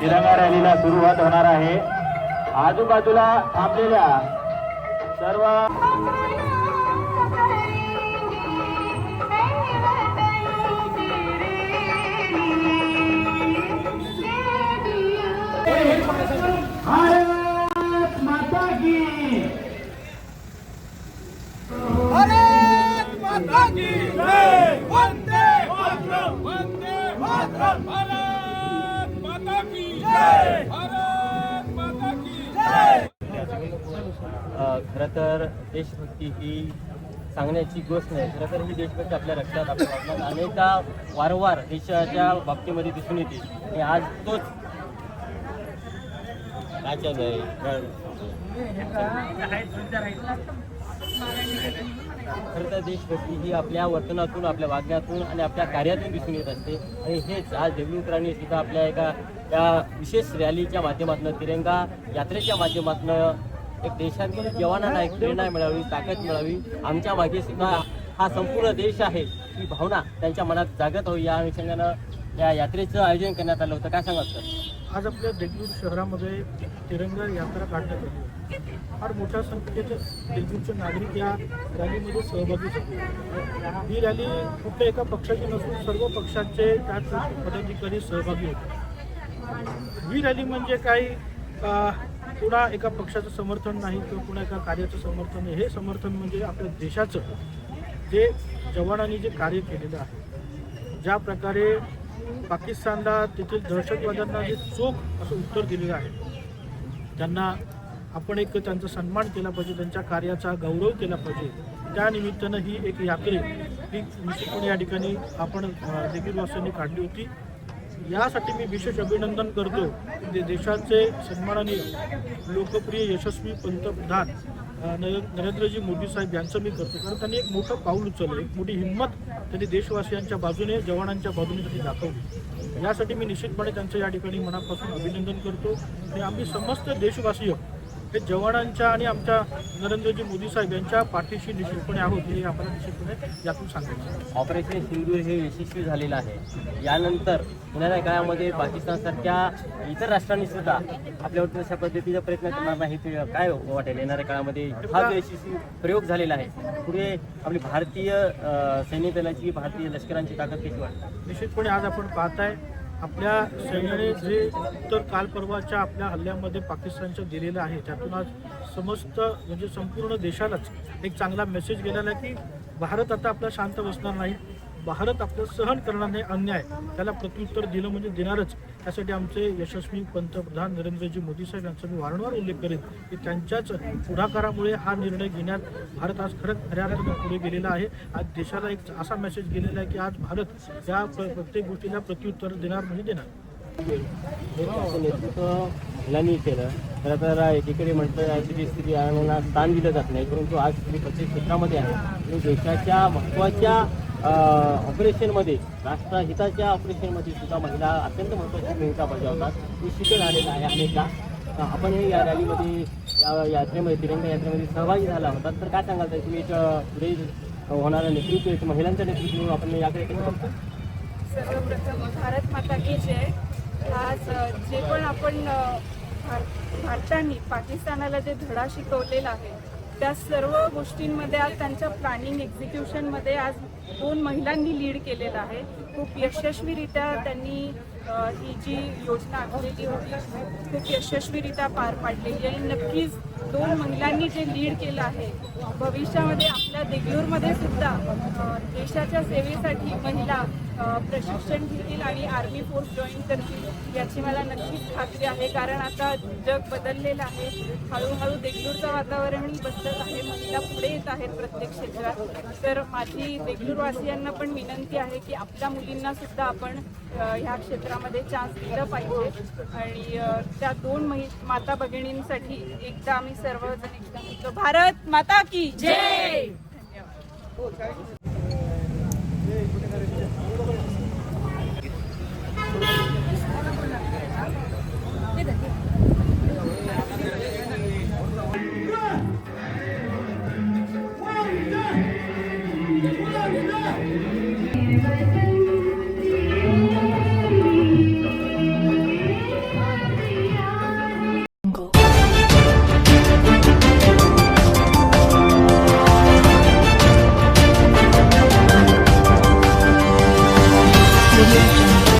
तिरंगा रॅलीला सुरुवात होणार आहे. आजूबाजूला थांबलेल्या सर्व भारत माता की। खरं तर देशभक्ती ही सांगण्याची गोष्ट नाही. खरं तर ही देशभक्ती आपल्या रक्षात आपल्या वागण्यात अनेकदा वारंवार देशाच्या बाबतीमध्ये दिसून येते. आणि आज तोच काय आहे खरं तर देशभक्ती ही आपल्या वर्तनातून आपल्या वागण्यातून आणि आपल्या कार्यातून दिसून येत असते. आणि हेच आज देवळूकरांनी सुद्धा आपल्या एका या विशेष रॅलीच्या माध्यमातून तिरंगा यात्रेच्या माध्यमातून एक देशातील जवानांना एक प्रेरणा मिळावी ताकद मिळावी. आमच्या मागे सुद्धा हा संपूर्ण देश आहे ही भावना त्यांच्या मनात जागत होई. या अनुषंगानं या यात्रेचं आयोजन करण्यात आलं होतं. काय सांगा सर? आज आपल्या देगलूर शहरामध्ये तिरंगा यात्रा काढण्यात आली फार मोठ्या संख्येत देगलूरचे नागरिक या रॅलीमध्ये सहभागी झाले ही रॅली कुठल्या एका पक्षाची नसून सर्व पक्षाचे त्यात पदाधिकारी सहभागी होते. ही रॅली म्हणजे काही पुन्हा कुणा एका पक्षाचं समर्थन नाही किंवा कुणा एका कार्याचं समर्थन नाही. हे समर्थन म्हणजे आपल्या देशाचं जे जवानांनी जे कार्य केलेलं आहे. ज्या प्रकारे पाकिस्तानला तेथील दहशतवाद्यांना जे चोख असं उत्तर दिलेलं आहे त्यांना आपण एक त्यांचा सन्मान केला पाहिजे त्यांच्या कार्याचा गौरव केला पाहिजे. त्यानिमित्तानं ही एक यात्रे ही निश्चितपणे या ठिकाणी आपण अ, देखीलवासियांनी काढली होती. यासाठी मी विशेष अभिनंदन करतो. की दे- देशाचे सन्माननीय लोकप्रिय यशस्वी पंतप्रधान नरेंद्रजी मोदी साहेब यांचं मी करतो. कारण त्यांनी एक मोठं पाऊल उचललं एक मोठी हिंमत त्यांनी देशवासियांच्या बाजूने जवानांच्या बाजूने त्यांनी दाखवली. यासाठी मी निश्चितपणे त्यांचं या ठिकाणी मनापासून अभिनंदन करतो. आणि आम्ही समस्त देशवासीय हे जवानांच्या आणि आमच्या नरेंद्रजी मोदी साहेब यांच्या पाठीशी निश्चितपणे आहोत हे आपल्याला निश्चितपणे यातून सांगायचं. ऑपरेशन सिंदूर हे यशस्वी झालेलं आहे. यानंतर येणाऱ्या काळामध्ये पाकिस्तानसारख्या इतर राष्ट्रांनी सुद्धा आपल्यावरती तशा पद्धतीचा प्रयत्न करणार नाही ते काय वाटेल? येणाऱ्या काळामध्ये हा यशस्वी प्रयोग झालेला आहे पुढे आपली भारतीय सैन्य दलाची भारतीय लष्करांची ताकद कशी वाटते निश्चितपणे आज आपण पाहताय आपल्या सैन्याने जे उत्तर काल परवाच्या आपल्या हल्ल्यामध्ये पाकिस्तानच्या दिलेलं आहे त्यातून आज समस्त म्हणजे संपूर्ण देशालाच एक चांगला मेसेज गेलेला आहे की भारत आता आपला शांत बसणार नाही. भारत आपलं सहन करणार नाही अन्याय. त्याला प्रत्युत्तर दिलं म्हणजे देणारच. त्यासाठी आमचे यशस्वी पंतप्रधान नरेंद्रजी मोदी साहेब यांचा मी वारंवार उल्लेख करेन की त्यांच्याच पुढाकारामुळे हा निर्णय घेण्यात भारत आज खरंच खऱ्या अर्थानं पुढे गेलेला आहे. आज देशाला एक असा मेसेज गेलेला आहे की आज भारत या प्र- प्रत्येक गोष्टीला प्रत्युत्तर देणार म्हणजे देणार. नेतृत्व महिलांनी केलं खरं तर एकीकडे म्हटलं स्त्री स्त्री यांना स्थान दिलं जात नाही परंतु आज स्त्री प्रत्येक क्षेत्रामध्ये आहे. आणि देशाच्या महत्त्वाच्या ऑपरेशनमध्ये राष्ट्रहिताच्या ऑपरेशनमध्ये सुद्धा महिला अत्यंत महत्त्वाची भूमिका बजावतात. हे शिकून आलेलं आहे अनेकदा आपण हे या रॅलीमध्ये या यात्रेमध्ये तिरंगा यात्रेमध्ये सहभागी झाला होता. तर काय सांगाल तर तुम्ही पुढे होणारं नेतृत्व एक महिलांचं नेतृत्व आपण याकडे कसं बघतो? सर्वप्रथम भारत माता की जय. आज जे पण आपण भार भारताने पाकिस्तानाला जे धडा शिकवलेला आहे त्या सर्व गोष्टींमध्ये आज त्यांच्या प्लॅनिंग एक्झिक्युशनमध्ये आज दोन महिलांनी लीड केलेलं आहे. खूप यशस्वीरित्या त्यांनी ही जी योजना आखलेली होती खूप यशस्वीरित्या पार पाडलेली आहे. आणि नक्कीच दोन महिलांनी जे लीड केलं आहे भविष्यामध्ये आपल्या देगलूरमध्ये सुद्धा देशाच्या सेवेसाठी महिला प्रशिक्षण घेतील आणि आर्मी फोर्स जॉईन करतील याची मला नक्कीच खात्री आहे. कारण आता जग बदललेलं आहे. हळूहळू देगलूरचं वातावरणही बदलत आहे. महिला पुढे येत आहेत प्रत्येक क्षेत्रात. तर माझी देगलूरवासियांना पण विनंती आहे की आपल्या मुलींना सुद्धा आपण ह्या क्षेत्रामध्ये चान्स दिला पाहिजे. आणि त्या दोन महि माता भगिनींसाठी एकदा आम्ही सर्वजण एकदा भारत माता की जय! धन्यवाद.